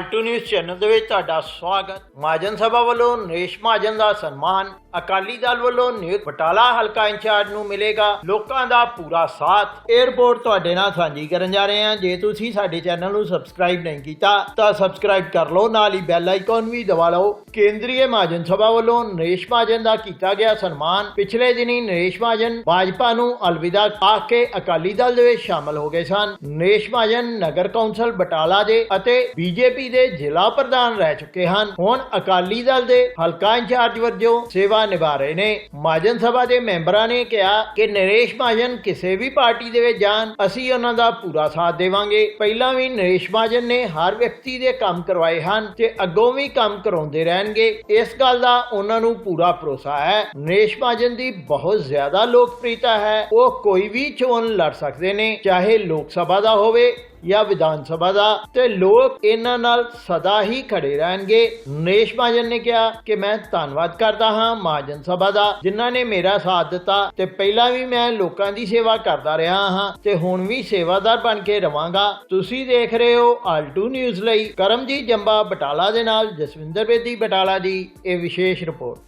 Alto news channel ਦੇ ਵਿੱਚ ਤੁਹਾਡਾ ਸਵਾਗਤ। ਮਹਾਜਨ ਸਭਾ ਵੱਲੋਂ ਨਰੇਸ਼ ਮਹਾਜਨ ਦਾ ਸਨਮਾਨ, ਅਕਾਲੀ ਦਲ ਵੱਲੋਂ ਨਿਯੁਕਤ ਬਟਾਲਾ ਹਲਕਾ ਇੰਚਾਰਜ ਨੂੰ ਮਿਲੇਗਾ। ਲੋਕਾਂ ਦਾ ਪੂਰਾ ਸਾਥ। 에ਅਰਪੋਰਟ ਤੁਹਾਡੇ ਨਾਲ ਸਾਂਝੀ ਕਰਨ ਜਾ ਰਹੇ ਹਾਂ। ਜੇ ਤੁਸੀਂ ਸਾਡੇ ਚੈਨਲ ਨੂੰ ਸਬਸਕ੍ਰਾਈਬ ਨਹੀਂ ਕੀਤਾ, ਤਾਂ ਸਬਸਕ੍ਰਾਈਬ ਕਰ ਲਓ। ਨਾਲ ਹੀ ਬੈਲ ਆਈਕਨ ਵੀ ਦਬਾ ਲਓ। ਕੇਂਦਰੀ ਮਹਾਜਨ ਸਭਾ ਵੱਲੋਂ ਨਰੇਸ਼ ਮਹਾਜਨ ਦਾ ਕੀਤਾ ਗਿਆ ਸਨਮਾਨ। ਪਿਛਲੇ ਦਿਨੀ ਨਰੇਸ਼ ਮਹਾਜਨ ਭਾਜਪਾ ਨੂੰ ਅਲਵਿਦਾ ਆਖ ਕੇ ਅਕਾਲੀ ਦਲ ਦੇ ਵਿੱਚ ਸ਼ਾਮਲ ਹੋ ਗਏ ਸਨ। ਨਰੇਸ਼ ਮਹਾਜਨ ਨਗਰ ਕੌਂਸਲ ਬਟਾਲਾ ਦੇ ਅਤੇ ਬੀਜੇਪੀ ਦੇ ਜ਼ਿਲ੍ਹਾ ਪ੍ਰਧਾਨ ਰਹਿ ਚੁੱਕੇ ਹਨ। ਹੁਣ ਅਕਾਲੀ ਦਲ ਦੇ ਹਲਕਾ ਇੰਚਾਰਜ ਵਜੋਂ ਸੇਵਾ ਨਿਭਾ ਰਹੇ ਨੇ। ਮਹਾਜਨ ਸਭਾ ਦੇ ਮੈਂਬਰਾਂ ਨੇ ਕਿਹਾ ਕਿ ਨਰੇਸ਼ ਮਹਾਜਨ ਕਿਸੇ ਵੀ ਪਾਰਟੀ ਦੇ ਵਿੱਚ ਜਾਣ, ਅਸੀਂ ਉਹਨਾਂ ਦਾ ਪੂਰਾ ਸਾਥ ਦੇਵਾਂਗੇ। ਪਹਿਲਾਂ ਵੀ ਨਰੇਸ਼ ਮਹਾਜਨ ਨੇ ਹਰ ਵਿਅਕਤੀ ਦੇ ਕੰਮ ਕਰਵਾਏ ਹਨ ਤੇ ਅੱਗੋਂ ਵੀ ਕੰਮ ਕਰਾਉਂਦੇ ਰਹਿਣਗੇ। ਇਸ ਗੱਲ ਦਾ ਉਹਨਾਂ ਨੂੰ ਪੂਰਾ ਭਰੋਸਾ ਹੈ। ਨਰੇਸ਼ ਮਹਾਜਨ ਦੀ ਬਹੁਤ ਜ਼ਿਆਦਾ ਲੋਕਪ੍ਰਿਯਤਾ ਹੈ। ਉਹ ਕੋਈ ਵੀ ਚੋਣ ਲੜ ਸਕਦੇ ਨੇ, ਚਾਹੇ ਲੋਕ ਸਭਾ ਦਾ ਹੋਵੇ ਜਾਂ ਵਿਧਾਨ ਸਭਾ ਦਾ ਤੇ ਲੋਕ ਇਹਨਾਂ ਨਾਲ ਸਦਾ ਹੀ ਖੜੇ ਰਹਿਣਗੇ। ਨਰੇਸ਼ ਮਹਾਜਨ ਨੇ ਕਿਹਾ ਕਿ ਮੈਂ ਧੰਨਵਾਦ ਕਰਦਾ ਹਾਂ ਮਹਾਜਨ ਸਭਾ ਦਾ ਜਿਨ੍ਹਾਂ ਨੇ ਮੇਰਾ ਸਾਥ ਦਿੱਤਾ ਤੇ ਪਹਿਲਾਂ ਵੀ ਮੈਂ ਲੋਕਾਂ ਦੀ ਸੇਵਾ ਕਰਦਾ ਰਿਹਾ ਹਾਂ ਤੇ ਹੁਣ ਵੀ ਸੇਵਾਦਾਰ ਬਣ ਕੇ ਰਵਾਂਗਾ। ਤੁਸੀਂ ਦੇਖ ਰਹੇ ਹੋ ਆਲਟੂ ਨਿਊਜ਼ ਲਈ ਕਰਮਜੀਤ ਜੰਬਾ ਬਟਾਲਾ ਦੇ ਨਾਲ ਜਸਵਿੰਦਰ ਬੇਦੀ ਬਟਾਲਾ ਦੀ ਇਹ ਵਿਸ਼ੇਸ਼ ਰਿਪੋਰਟ।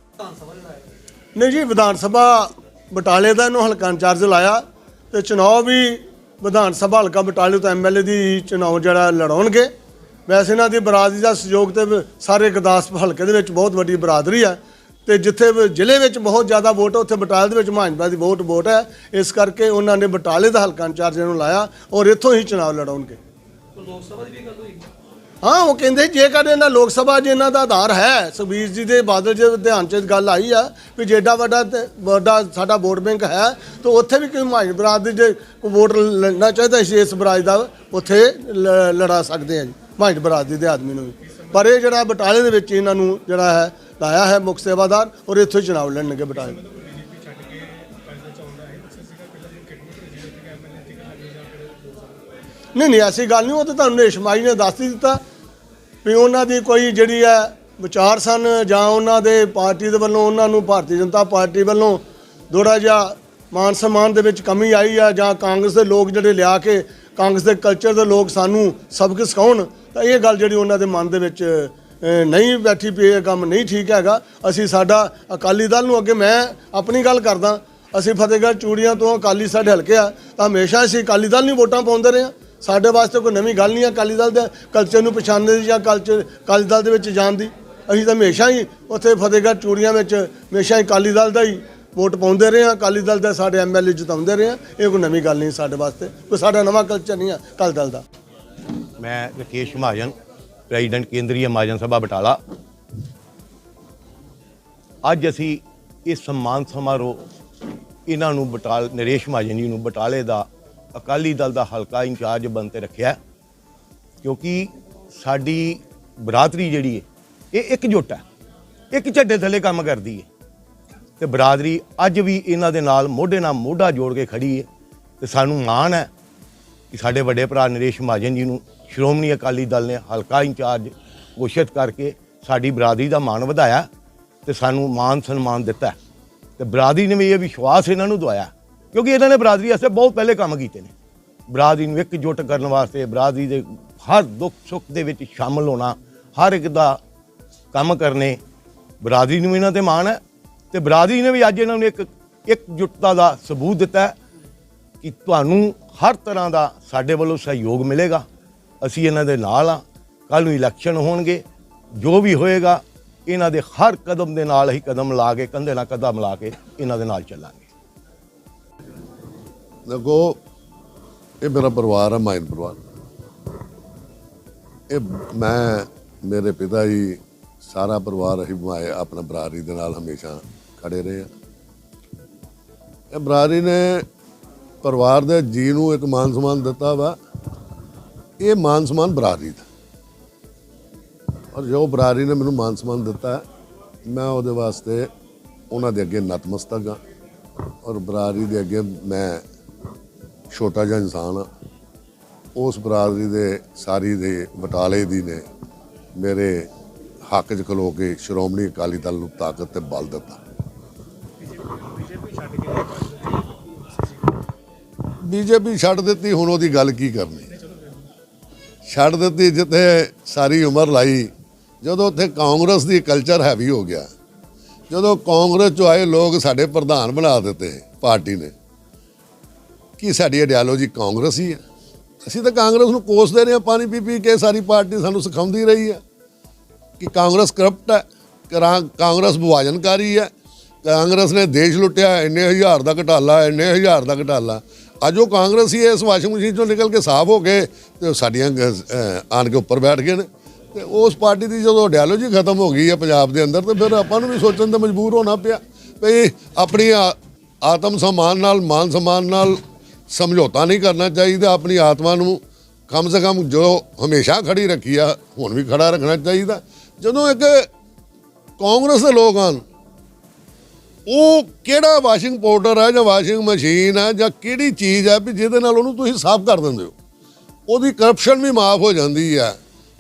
ਨਹੀਂ ਜੀ ਵਿਧਾਨ ਸਭਾ ਬਟਾਲੇ ਦਾ ਇਹਨੂੰ ਹਲਕਾ ਇੰਚਾਰਜ ਲਾਇਆ ਤੇ ਚੁਣਾਵ ਵੀ ਵਿਧਾਨ ਸਭਾ ਹਲਕਾ ਬਟਾਲੇ ਤੋਂ ਐਮਐਲਏ ਦੀ ਚੁਣਾਵ ਜਿਹੜਾ ਲੜਾਉਣਗੇ। ਵੈਸੇ ਇਹਨਾਂ ਦੀ ਬਰਾਦਰੀ ਦਾ ਸਹਿਯੋਗ ਤੇ ਸਾਰੇ ਗੁਰਦਾਸਪੁਰ ਹਲਕੇ ਦੇ ਵਿੱਚ ਬਹੁਤ ਵੱਡੀ ਬਰਾਦਰੀ ਹੈ ਤੇ ਜਿੱਥੇ ਜ਼ਿਲ੍ਹੇ ਵਿੱਚ ਬਹੁਤ ਜ਼ਿਆਦਾ ਵੋਟ ਹੈ, ਉੱਥੇ ਬਟਾਲੇ ਦੇ ਵਿੱਚ ਮਹਾਂਜਪਾ ਦੀ ਵੋਟ ਵੋਟ ਹੈ। ਇਸ ਕਰਕੇ ਉਹਨਾਂ ਨੇ ਬਟਾਲੇ ਦਾ ਹਲਕਾ ਇੰਚਾਰਜ ਨੂੰ ਲਾਇਆ ਔਰ ਇੱਥੋਂ ਹੀ ਚੁਣਾਵ ਲੜਾਉਣਗੇ। ਹਾਂ, ਉਹ ਕਹਿੰਦੇ ਜੇਕਰ ਇਹਨਾਂ ਲੋਕ ਸਭਾ 'ਚ ਇਹਨਾਂ ਦਾ ਆਧਾਰ ਹੈ, ਸੁਖਬੀਰ ਜੀ ਦੇ ਬਾਦਲ ਜੀ ਦੇ ਧਿਆਨ 'ਚ ਗੱਲ ਆਈ ਆ ਵੀ ਜੇਡਾ ਵੱਡਾ ਤੇ ਵੱਡਾ ਸਾਡਾ ਵੋਟ ਬੈਂਕ ਹੈ, ਤਾਂ ਉੱਥੇ ਵੀ ਕੋਈ ਮਾਈ ਬਰਾਦਰੀ ਜੇ ਕੋਈ ਵੋਟ ਲੜਨਾ ਚਾਹੀਦਾ ਸੀ ਇਸ ਬਰਾਜ ਦਾ ਉੱਥੇ ਲ- ਲੜਾ ਸਕਦੇ ਆ ਜੀ ਮਾਈ ਬਰਾਦਰੀ ਦੇ ਆਦਮੀ ਨੂੰ ਵੀ। ਪਰ ਇਹ ਜਿਹੜਾ ਬਟਾਲੇ ਦੇ ਵਿੱਚ ਇਹਨਾਂ ਨੂੰ ਜਿਹੜਾ ਹੈ, ਲਾਇਆ ਹੈ ਮੁੱਖ ਸੇਵਾਦਾਰ, ਔਰ ਇੱਥੋਂ ਹੀ ਚੁਣਾਵ ਲੜਨਗੇ ਬਟਾਲੇ। ਨਹੀਂ ਨਹੀਂ, ਐਸੀ ਗੱਲ ਨਹੀਂ, ਉਹ ਤਾਂ ਤੁਹਾਨੂੰ ਰੇਸ਼ਮਾਈ ਨੇ ਦੱਸ ਹੀ ਦਿੱਤਾ। ਵੀ ਉਹਨਾਂ ਦੀ ਕੋਈ ਜਿਹੜੀ ਹੈ ਵਿਚਾਰ ਸਨ ਜਾਂ ਉਹਨਾਂ ਦੇ ਪਾਰਟੀ ਦੇ ਵੱਲੋਂ, ਉਹਨਾਂ ਨੂੰ ਭਾਰਤੀ ਜਨਤਾ ਪਾਰਟੀ ਵੱਲੋਂ ਥੋੜ੍ਹਾ ਜਿਹਾ ਮਾਨ ਸਨਮਾਨ ਦੇ ਵਿੱਚ ਕਮੀ ਆਈ ਆ ਜਾਂ ਕਾਂਗਰਸ ਦੇ ਲੋਕ ਜਿਹੜੇ ਲਿਆ ਕੇ ਕਾਂਗਰਸ ਦੇ ਕਲਚਰ ਦੇ ਲੋਕ ਸਾਨੂੰ ਸਬਕ ਸਿਖਾਉਣ, ਤਾਂ ਇਹ ਗੱਲ ਜਿਹੜੀ ਉਹਨਾਂ ਦੇ ਮਨ ਦੇ ਵਿੱਚ ਨਹੀਂ ਬੈਠੀ ਪਈ, ਇਹ ਕੰਮ ਨਹੀਂ ਠੀਕ ਹੈਗਾ। ਅਸੀਂ ਸਾਡਾ ਅਕਾਲੀ ਦਲ ਨੂੰ ਅੱਗੇ ਮੈਂ ਆਪਣੀ ਗੱਲ ਕਰਦਾ, ਅਸੀਂ ਫਤਿਹਗੜ੍ਹ ਚੂੜੀਆਂ ਤੋਂ ਅਕਾਲੀ ਸਾਡੇ ਹਲਕੇ ਆ, ਤਾਂ ਹਮੇਸ਼ਾ ਅਸੀਂ ਅਕਾਲੀ ਦਲ ਨੂੰ ਵੋਟਾਂ ਪਾਉਂਦੇ ਰਹੇ ਹਾਂ। ਸਾਡੇ ਵਾਸਤੇ ਕੋਈ ਨਵੀਂ ਗੱਲ ਨਹੀਂ ਹੈ ਅਕਾਲੀ ਦਲ ਦੇ ਕਲਚਰ ਨੂੰ ਪਛਾਣਨ ਦੀ ਜਾਂ ਕਲਚਰ ਅਕਾਲੀ ਦਲ ਦੇ ਵਿੱਚ ਜਾਣ ਦੀ। ਅਸੀਂ ਤਾਂ ਹਮੇਸ਼ਾ ਹੀ ਉੱਥੇ ਫਤਿਹਗੜ੍ਹ ਚੂੜੀਆਂ ਵਿੱਚ ਹਮੇਸ਼ਾ ਹੀ ਅਕਾਲੀ ਦਲ ਦਾ ਹੀ ਵੋਟ ਪਾਉਂਦੇ ਰਹੇ ਹਾਂ, ਅਕਾਲੀ ਦਲ ਦੇ ਸਾਡੇ ਐਮਐਲਏ ਜਿਤਾਉਂਦੇ ਰਹੇ ਹਾਂ। ਇਹ ਕੋਈ ਨਵੀਂ ਗੱਲ ਨਹੀਂ ਸਾਡੇ ਵਾਸਤੇ। ਕੋਈ ਸਾਡਾ ਨਵਾਂ ਕਲਚਰ ਨਹੀਂ ਹੈ ਅਕਾਲੀ ਦਲ ਦਾ। ਮੈਂ ਰਕੇਸ਼ ਮਹਾਜਨ, ਪ੍ਰੈਜ਼ੀਡੈਂਟ ਕੇਂਦਰੀ ਮਹਾਜਨ ਸਭਾ ਬਟਾਲਾ। ਅੱਜ ਅਸੀਂ ਇਹ ਸਨਮਾਨ ਸਮਾਰੋਹ, ਇਹਨਾਂ ਨੂੰ ਬਟਾਲ, ਨਰੇਸ਼ ਮਹਾਜਨ ਜੀ ਨੂੰ ਬਟਾਲੇ ਦਾ ਅਕਾਲੀ ਦਲ ਦਾ ਹਲਕਾ ਇੰਚਾਰਜ ਬਣ ਤੇ ਰੱਖਿਆ ਕਿਉਂਕਿ ਸਾਡੀ ਬਰਾਦਰੀ ਜਿਹੜੀ ਹੈ, ਇਹ ਇੱਕ ਜੁੱਟ ਹੈ, ਇੱਕ ਝੱਡੇ ਥੱਲੇ ਕੰਮ ਕਰਦੀ ਹੈ। ਤੇ ਬਰਾਦਰੀ ਅੱਜ ਵੀ ਇਹਨਾਂ ਦੇ ਨਾਲ ਮੋਢੇ ਨਾਲ ਮੋਢਾ ਜੋੜ ਕੇ ਖੜੀ ਹੈ ਤੇ ਸਾਨੂੰ ਮਾਣ ਹੈ ਕਿ ਸਾਡੇ ਵੱਡੇ ਭਰਾ ਨਰੇਸ਼ ਮਹਾਜਨ ਜੀ ਨੂੰ ਸ਼੍ਰੋਮਣੀ ਅਕਾਲੀ ਦਲ ਨੇ ਹਲਕਾ ਇੰਚਾਰਜ ਘੋਸ਼ਿਤ ਕਰਕੇ ਸਾਡੀ ਬਰਾਦਰੀ ਦਾ ਮਾਣ ਵਧਾਇਆ ਤੇ ਸਾਨੂੰ ਮਾਨ ਸਨਮਾਨ ਦਿੱਤਾ ਤੇ ਬਰਾਦਰੀ ਨੇ ਵੀ ਇਹ ਵਿਸ਼ਵਾਸ ਇਹਨਾਂ ਨੂੰ ਦਵਾਇਆ ਕਿਉਂਕਿ ਇਹਨਾਂ ਨੇ ਬਰਾਦਰੀ ਵਾਸਤੇ ਬਹੁਤ ਪਹਿਲੇ ਕੰਮ ਕੀਤੇ ਨੇ। ਬਰਾਦਰੀ ਨੂੰ ਇਕਜੁੱਟ ਕਰਨ ਵਾਸਤੇ ਬਰਾਦਰੀ ਦੇ ਹਰ ਦੁੱਖ ਸੁੱਖ ਦੇ ਵਿੱਚ ਸ਼ਾਮਲ ਹੋਣਾ, ਹਰ ਇੱਕ ਦਾ ਕੰਮ ਕਰਨੇ ਬਰਾਦਰੀ ਨੂੰ ਇਹਨਾਂ ਤੇ ਮਾਣ ਹੈ ਤੇ ਬਰਾਦਰੀ ਨੇ ਵੀ ਅੱਜ ਇਹਨਾਂ ਨੂੰ ਇੱਕ ਇਕਜੁੱਟਤਾ ਦਾ ਸਬੂਤ ਦਿੱਤਾ ਕਿ ਤੁਹਾਨੂੰ ਹਰ ਤਰ੍ਹਾਂ ਦਾ ਸਾਡੇ ਵੱਲੋਂ ਸਹਿਯੋਗ ਮਿਲੇਗਾ। ਅਸੀਂ ਇਹਨਾਂ ਦੇ ਨਾਲ ਆ ਕੱਲ ਨੂੰ ਇਲੈਕਸ਼ਨ ਹੋਣਗੇ, ਜੋ ਵੀ ਹੋਏਗਾ, ਇਹਨਾਂ ਦੇ ਹਰ ਕਦਮ ਦੇ ਨਾਲ ਹੀ ਕਦਮ ਲਾ ਕੇ, ਕੰਧੇ ਨਾਲ ਕਦਮ ਲਾ ਕੇ ਇਹਨਾਂ ਦੇ ਨਾਲ ਚੱਲਾਂਗੇ। ਦੇਖੋ, ਇਹ ਮੇਰਾ ਪਰਿਵਾਰ ਹੈ ਮਾਇਨ ਪਰਿਵਾਰ। ਇਹ ਮੈਂ, ਮੇਰੇ ਪਿਤਾ ਜੀ, ਸਾਰਾ ਪਰਿਵਾਰ ਅਸੀਂ ਮਾਏ ਆਪਣਾ ਬਰਾਦਰੀ ਦੇ ਨਾਲ ਹਮੇਸ਼ਾ ਖੜੇ ਰਹੇ ਆ। ਇਹ ਬਰਾਦਰੀ ਨੇ ਪਰਿਵਾਰ ਦੇ ਜੀ ਨੂੰ ਇੱਕ ਮਾਨ ਸਨਮਾਨ ਦਿੱਤਾ ਵਾ। ਇਹ ਮਾਨ ਸਨਮਾਨ ਬਰਾਦਰੀ ਦਾ। ਔਰ ਜੋ ਬਰਾਦਰੀ ਨੇ ਮੈਨੂੰ ਮਾਨ ਸਨਮਾਨ ਦਿੱਤਾ, ਮੈਂ ਉਹਦੇ ਵਾਸਤੇ ਉਹਨਾਂ ਦੇ ਅੱਗੇ ਨਤਮਸਤਕ ਹਾਂ ਔਰ ਬਰਾਦਰੀ ਦੇ ਅੱਗੇ ਮੈਂ ਛੋਟਾ ਜਿਹਾ ਇਨਸਾਨ ਆ। ਉਸ ਬਰਾਦਰੀ ਦੇ ਸਾਰੀ ਦੇ ਬਟਾਲੇ ਦੀ ਨੇ ਮੇਰੇ ਹੱਕ 'ਚ ਖਲੋ ਕੇ ਸ਼੍ਰੋਮਣੀ ਅਕਾਲੀ ਦਲ ਨੂੰ ਤਾਕਤ ਤੇ ਬਲ ਦਿੱਤਾ। ਬੀਜੇਪੀ ਛੱਡ ਦਿੱਤੀ ਹੁਣ ਉਹਦੀ ਗੱਲ ਕੀ ਕਰਨੀ? ਛੱਡ ਦਿੱਤੀ ਜਿੱਥੇ ਸਾਰੀ ਉਮਰ ਲਾਈ ਜਦੋਂ ਉੱਥੇ ਕਾਂਗਰਸ ਦੀ ਕਲਚਰ ਹੈਵੀ ਹੋ ਗਿਆ। ਜਦੋਂ ਕਾਂਗਰਸ ਚੋਂ ਆਏ ਲੋਕ ਸਾਡੇ ਪ੍ਰਧਾਨ ਬਣਾ ਦਿੱਤੇ ਪਾਰਟੀ ਨੇ। ਕਿ ਸਾਡੀ ਆਈਡੀਓਲੋਜੀ ਕਾਂਗਰਸ ਹੀ ਹੈ ਅਸੀਂ ਤਾਂ ਕਾਂਗਰਸ ਨੂੰ ਕੋਸਦੇ ਰਹੇ ਹਾਂ, ਪਾਣੀ ਪੀ ਪੀ ਕੇ ਸਾਰੀ ਪਾਰਟੀ ਸਾਨੂੰ ਸਿਖਾਉਂਦੀ ਰਹੀ ਹੈ ਕਿ ਕਾਂਗਰਸ ਕਰਪਟ ਹੈ, ਕਰਾਂ- ਕਾਂਗਰਸ ਵਿਭਾਜਨਕਾਰੀ ਹੈ, ਕਾਂਗਰਸ ਨੇ ਦੇਸ਼ ਲੁੱਟਿਆ, ਇੰਨੇ ਹਜ਼ਾਰ ਦਾ ਘਟਾਲਾ, ਇੰਨੇ ਹਜ਼ਾਰ ਦਾ ਘਟਾਲਾ। ਅੱਜ ਉਹ ਕਾਂਗਰਸ ਹੀ ਇਸ ਵਾਸ਼ਿੰਗ ਮਸ਼ੀਨ ਚੋਂ ਨਿਕਲ ਕੇ ਸਾਫ਼ ਹੋ ਗਏ ਤੇ ਸਾਡੀਆਂ ਆਣ ਕੇ ਉੱਪਰ ਬੈਠ ਗਏ ਨੇ। ਤੇ ਉਸ ਪਾਰਟੀ ਦੀ ਜਦੋਂ ਆਈਡੀਓਲੋਜੀ ਖਤਮ ਹੋ ਗਈ ਹੈ ਪੰਜਾਬ ਦੇ ਅੰਦਰ, ਤੇ ਫਿਰ ਆਪਾਂ ਨੂੰ ਵੀ ਸੋਚਣ ਤੇ ਮਜਬੂਰ ਹੋਣਾ ਪਿਆ ਵੀ ਆਪਣੀ ਆ- ਆਤਮ ਸਨਮਾਨ ਨਾਲ, ਮਾਨ ਸਨਮਾਨ ਨਾਲ ਸਮਝੌਤਾ ਨਹੀਂ ਕਰਨਾ ਚਾਹੀਦਾ, ਆਪਣੀ ਆਤਮਾ ਨੂੰ ਕਮ ਸੇ ਕਮ ਜੋ ਹਮੇਸ਼ਾ ਖੜੀ ਰੱਖੀ ਆ, ਹੁਣ ਵੀ ਖੜਾ ਰੱਖਣਾ ਚਾਹੀਦਾ। ਜਦੋਂ ਇੱਕ ਕਾਂਗਰਸ ਦੇ ਲੋਕ ਹਨ ਉਹ ਕਿਹੜਾ ਵਾਸ਼ਿੰਗ ਪਾਊਡਰ ਆ ਜਾਂ ਵਾਸ਼ਿੰਗ ਮਸ਼ੀਨ ਆ ਜਾਂ ਕਿਹੜੀ ਚੀਜ਼ ਆ ਵੀ ਜਿਹਦੇ ਨਾਲ ਉਹਨੂੰ ਤੁਸੀਂ ਸਾਫ਼ ਕਰ ਦਿੰਦੇ ਹੋ? ਉਹਦੀ ਕਰਪਸ਼ਨ ਵੀ ਮਾਫ ਹੋ ਜਾਂਦੀ ਆ,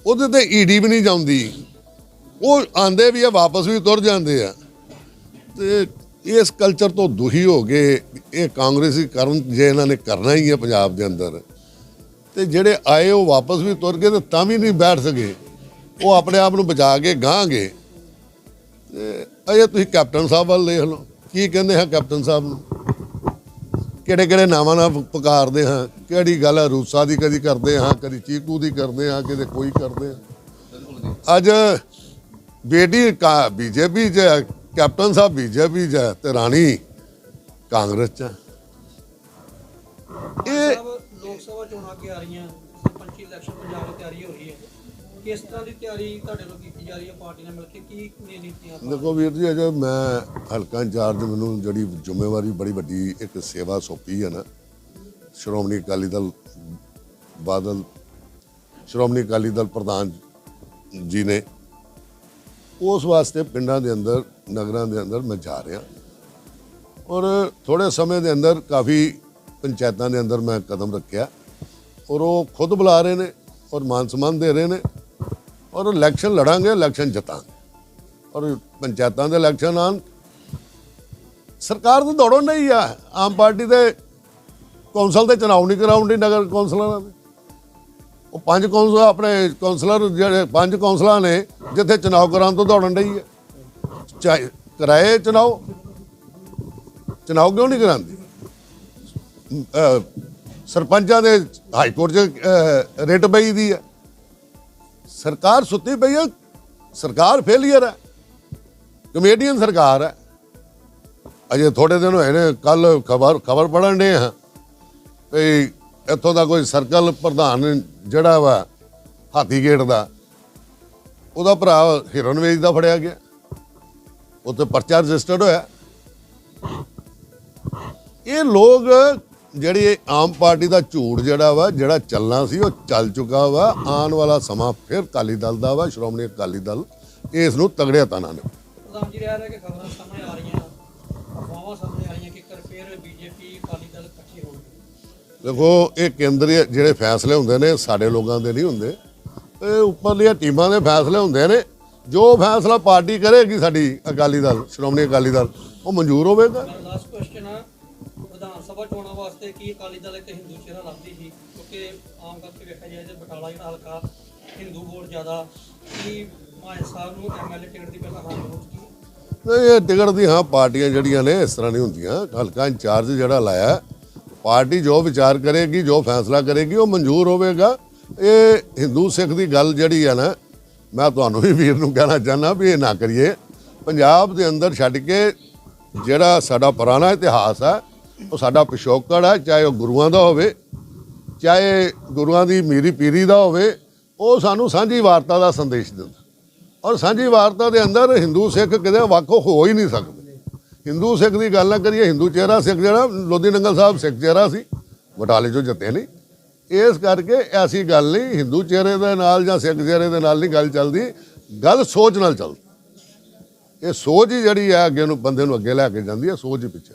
ਉਹਦੇ ਤੇ ਈਡੀ ਵੀ ਨਹੀਂ ਜਾਂਦੀ। ਉਹ ਆਂਦੇ ਵੀ ਆ, ਵਾਪਸ ਵੀ ਤੁਰ ਜਾਂਦੇ ਆ। ਤੇ ਇਸ ਕਲਚਰ ਤੋਂ ਦੁਖੀ ਹੋ ਗਏ ਇਹ ਕਾਂਗਰਸੀ ਕਰਨ ਜੇ ਇਹਨਾਂ ਨੇ ਕਰਨਾ ਹੀ ਹੈ ਪੰਜਾਬ ਦੇ ਅੰਦਰ, ਤੇ ਜਿਹੜੇ ਆਏ ਉਹ ਵਾਪਸ ਵੀ ਤੁਰ ਗਏ ਤੇ ਤਾਂ ਵੀ ਨਹੀਂ ਬੈਠ ਸਕੇ। ਉਹ ਆਪਣੇ ਆਪ ਨੂੰ ਬਚਾ ਕੇ ਗਾਂਗੇ। ਤੇ ਅਜੇ ਤੁਸੀਂ ਕੈਪਟਨ ਸਾਹਿਬ ਵੱਲ ਦੇਖ ਲਓ, ਕੀ ਕਹਿੰਦੇ ਹਾਂ ਕੈਪਟਨ ਸਾਹਿਬ ਨੂੰ? ਕਿਹੜੇ ਕਿਹੜੇ ਨਾਵਾਂ ਨਾਲ ਪੁਕਾਰਦੇ ਹਾਂ ਕਿਹੜੀ ਗੱਲ ਹੈ ਰੂਸਾ ਦੀ ਕਦੀ ਕਰਦੇ ਹਾਂ ਕਦੀ ਚੀਕੂ ਦੀ ਕਰਦੇ ਹਾਂ ਕਿਤੇ ਕੋਈ ਕਰਦੇ ਹਾਂ ਅੱਜ ਬੇਟੀ ਕਾ ਬੀਜੇਪੀ ਚ ਕੈਪਟਨ ਸਾਹਿਬ ਬੀਜੇਪੀ ਚ ਹੈ ਤੇ ਰਾਣੀ ਕਾਂਗਰਸ ਚ। ਇਹ ਲੋਕ ਸਭਾ ਚੋਣਾਂ ਅੱਗੇ ਆ ਰਹੀਆਂ ਸਰਪੰਚੀ ਇਲੈਕਸ਼ਨ ਪੰਜਾਬ ਦੀ ਤਿਆਰੀ ਹੋ ਰਹੀ ਹੈ। ਕਿਸ ਤਰ੍ਹਾਂ ਦੀ ਤਿਆਰੀ ਤੁਹਾਡੇ ਵੱਲੋਂ ਕੀਤੀ ਜਾ ਰਹੀ ਹੈ ਪਾਰਟੀ ਨਾਲ ਮਿਲ ਕੇ? ਕੀ ਨੀਤੀਆਂ ਦੇਖੋ ਵੀਰ ਜੀ ਅਜੇ ਮੈਂ ਹਲਕਾ ਇੰਚਾਰਜ ਮੈਨੂੰ ਜਿਹੜੀ ਜ਼ਿੰਮੇਵਾਰੀ ਬੜੀ ਵੱਡੀ ਇੱਕ ਸੇਵਾ ਸੌਂਪੀ ਹੈ ਨਾ। ਸ਼੍ਰੋਮਣੀ ਅਕਾਲੀ ਦਲ ਬਾਦਲ ਸ਼੍ਰੋਮਣੀ ਅਕਾਲੀ ਦਲ ਪ੍ਰਧਾਨ ਜੀ ਨੇ। ਉਸ ਵਾਸਤੇ ਪਿੰਡਾਂ ਦੇ ਅੰਦਰ, ਨਗਰਾਂ ਦੇ ਅੰਦਰ ਮੈਂ ਜਾ ਰਿਹਾ। ਔਰ ਥੋੜੇ ਸਮੇਂ ਦੇ ਅੰਦਰ ਕਾਫੀ ਪੰਚਾਇਤਾਂ ਦੇ ਅੰਦਰ ਮੈਂ ਕਦਮ ਰੱਖਿਆ। ਔਰ ਉਹ ਖੁਦ ਬੁਲਾ ਰਹੇ ਨੇ ਔਰ ਮਾਨ ਸਨਮਾਨ ਦੇ ਰਹੇ ਨੇ। ਔਰ ਇਲੈਕਸ਼ਨ ਲੜਾਂਗੇ ਇਲੈਕਸ਼ਨ ਜਿੱਤਾਂਗੇ। ਔਰ ਪੰਚਾਇਤਾਂ ਦੇ ਇਲੈਕਸ਼ਨ ਆਨ ਸਰਕਾਰ ਤਾਂ ਦੌੜਨ ਨਹੀਂ ਆ। ਆਮ ਪਾਰਟੀ ਦੇ ਕੌਂਸਲ ਦੇ ਚੁਣਾਵ ਨਹੀਂ ਕਰਾਉਂਦੀ ਨਗਰ ਕੌਂਸਲਰਾਂ ਦੇ। ਉਹ ਪੰਜ ਕੌਂਸਲ ਆਪਣੇ ਕੌਂਸਲਰ ਜਿਹੜੇ ਪੰਜ ਕੌਂਸਲਾਂ ਨੇ ਜਿੱਥੇ ਚੁਣਾਵ ਕਰਾਉਣ ਤੋਂ ਦੌੜਨ ਰਹੀ ਹੈ। ਚਾਹੇ ਕਰਾਏ ਚੁਣਾਵ ਚੁਣਾਵ ਕਿਉਂ ਨਹੀਂ ਕਰਾਉਂਦੀ? ਸਰਪੰਚਾਂ ਦੇ ਹਾਈ ਕੋਰਟ 'ਚ ਅਹ, ਰਿਟ ਪਈ ਦੀ ਹੈ। ਸਰਕਾਰ ਸੁੱਤੀ ਪਈ ਹੈ ਸਰਕਾਰ ਫੇਲੀਅਰ ਹੈ। ਕਮੇਡੀਅਨ ਸਰਕਾਰ ਹੈ। ਅਜੇ ਥੋੜੇ ਦਿਨ ਹੋਏ ਨੇ ਕੱਲ ਖਬਰ ਖਬਰ ਪੜਨ ਦੇ ਹਾਂ। ਵੀ ਇੱਥੋਂ ਦਾ ਕੋਈ ਸਰਕਲ ਪ੍ਰਧਾਨ ਜਿਹੜਾ ਵਾ ਹਾਥੀ ਗੇਟ ਦਾ ਉਹਦਾ ਭਰਾ ਹੀਰੋਨ ਵੇਚ ਦਾ ਫੜਿਆ ਗਿਆ। ਉੱਥੇ ਪਰਚਾ ਰਜਿਸਟਰਡ ਹੋਇਆ। ਇਹ ਲੋਕ ਜਿਹੜੀ ਆਮ ਪਾਰਟੀ ਦਾ ਝੂਠ ਜਿਹੜਾ ਵਾ ਜਿਹੜਾ ਚੱਲਣਾ ਸੀ ਉਹ ਚੱਲ ਚੁੱਕਾ ਵਾ। ਆਉਣ ਵਾਲਾ ਸਮਾਂ ਫਿਰ ਅਕਾਲੀ ਦਲ ਦਾ ਵਾ ਸ਼੍ਰੋਮਣੀ ਅਕਾਲੀ ਦਲ। ਇਸ ਨੂੰ ਤਗੜੇ ਹੱਥਾਂ ਨਾਲ ਨਿਭਾਊ। ਪ੍ਰਧਾਨ ਜੀ ਰਿਹਾ ਕਿ ਖਬਰਾਂ ਸਾਹਮਣੇ ਆ ਰਹੀਆਂ। ਅਫਵਾਹਾਂ ਸਾਹਮਣੇ ਆ ਰਹੀਆਂ ਕਿ ਕਰ ਫਿਰ ਬੀਜੇਪੀ ਅਕਾਲੀ ਦਲ ਇਕੱਠੇ ਹੋ ਗਏ। ਦੇਖੋ ਇਹ ਕੇਂਦਰੀ ਜਿਹੜੇ ਫੈਸਲੇ ਹੁੰਦੇ ਨੇ ਸਾਡੇ ਲੋਕਾਂ ਦੇ ਨਹੀਂ ਹੁੰਦੇ। ਇਹ ਉੱਪਰਲੀਆਂ ਟੀਮਾਂ ਦੇ ਫੈਸਲੇ ਹੁੰਦੇ ਨੇ। ਜੋ ਫੈਸਲਾ ਪਾਰਟੀ ਕਰੇਗੀ ਸਾਡੀ ਅਕਾਲੀ ਦਲ ਸ਼੍ਰੋਮਣੀ ਅਕਾਲੀ ਦਲ ਉਹ ਮਨਜ਼ੂਰ ਹੋਵੇਗਾ। ਲਾਸਟ ਕੁਐਸਚਨ ਆ ਵਿਧਾਨ ਸਭਾ ਚੋਣਾਂ ਵਾਸਤੇ ਕੀ ਅਕਾਲੀ ਦਲ ਇੱਕ ਹਿੰਦੂ ਚਿਹਰਾ ਲੱਭਦੀ ਸੀ? ਕਿਉਂਕਿ ਆਮ ਕਰਕੇ ਵੇਖਿਆ ਜਾਏ ਤੇ ਬਟਾਲਾ ਜਿਹੜਾ ਹਲਕਾ ਹਿੰਦੂ ਵੋਟ ਜ਼ਿਆਦਾ। ਕੀ ਮਾਨ ਸਾਹਿਬ ਨੂੰ ਐਮਐਲਏ ਟਿਕਟ ਦੀ ਪਹਿਲਾਂ ਹਾਲ ਹੋ ਚੁੱਕੀ ਹੈ ਨਹੀਂ, ਇਹ ਟਿਕਟ ਦੀ ਹਾਂ ਪਾਰਟੀਆਂ ਜਿਹੜੀਆਂ ਨੇ ਇਸ ਤਰ੍ਹਾਂ ਨਹੀਂ ਹੁੰਦੀਆਂ। ਹਲਕਾ ਇੰਚਾਰਜ ਜਿਹੜਾ ਲਾਇਆ ਪਾਰਟੀ ਜੋ ਵਿਚਾਰ ਕਰੇਗੀ ਜੋ ਫੈਸਲਾ ਕਰੇਗੀ ਉਹ ਮਨਜ਼ੂਰ ਹੋਵੇਗਾ। ਇਹ ਹਿੰਦੂ ਸਿੱਖ ਦੀ ਗੱਲ ਜਿਹੜੀ ਆ ਨਾ, ਮੈਂ ਤੁਹਾਨੂੰ ਵੀ ਵੀਰ ਨੂੰ ਕਹਿਣਾ ਚਾਹੁੰਦਾ ਵੀ ਇਹ ਨਾ ਕਰੀਏ। ਪੰਜਾਬ ਦੇ ਅੰਦਰ ਛੱਡ ਕੇ ਜਿਹੜਾ ਸਾਡਾ ਪੁਰਾਣਾ ਇਤਿਹਾਸ ਹੈ ਉਹ ਸਾਡਾ ਪਿਛੋਕੜ ਹੈ ਚਾਹੇ ਉਹ ਗੁਰੂਆਂ ਦਾ ਹੋਵੇ, ਚਾਹੇ ਗੁਰੂਆਂ ਦੀ ਮੀਰੀ ਪੀਰੀ ਦਾ ਹੋਵੇ, ਉਹ ਸਾਨੂੰ ਸਾਂਝੀ ਵਾਰਤਾ ਦਾ ਸੰਦੇਸ਼ ਦਿੰਦਾ। ਔਰ ਸਾਂਝੀ ਵਾਰਤਾ ਦੇ ਅੰਦਰ ਹਿੰਦੂ ਸਿੱਖ ਕਿਤੇ ਵੱਖ ਹੋ ਹੀ ਨਹੀਂ ਸਕਦੇ। ਹਿੰਦੂ ਸਿੱਖ ਦੀ ਗੱਲ ਨਾ ਕਰੀਏ, ਹਿੰਦੂ ਚਿਹਰਾ ਸਿੱਖ ਜਿਹੜਾ, ਲੋਧੀ ਨੰਗਲ ਸਾਹਿਬ ਸਿੱਖ ਚਿਹਰਾ ਸੀ, ਬਟਾਲੇ ਚੋਂ ਜਿੱਤੇ ਨਹੀਂ। ਇਸ ਕਰਕੇ ਐਸੀ ਗੱਲ ਨਹੀਂ, ਹਿੰਦੂ ਚਿਹਰੇ ਦੇ ਨਾਲ ਜਾਂ ਸਿੱਖ ਚਿਹਰੇ ਦੇ ਨਾਲ ਨਹੀਂ ਗੱਲ ਚੱਲਦੀ, ਗੱਲ ਸੋਚ ਨਾਲ ਚੱਲਦੀ। ਇਹ ਸੋਚ ਹੀ ਜਿਹੜੀ ਹੈ ਅੱਗੇ ਨੂੰ ਬੰਦੇ ਨੂੰ ਅੱਗੇ ਲੈ ਕੇ ਜਾਂਦੀ ਹੈ, ਸੋਚ ਹੀ ਪਿੱਛੇ।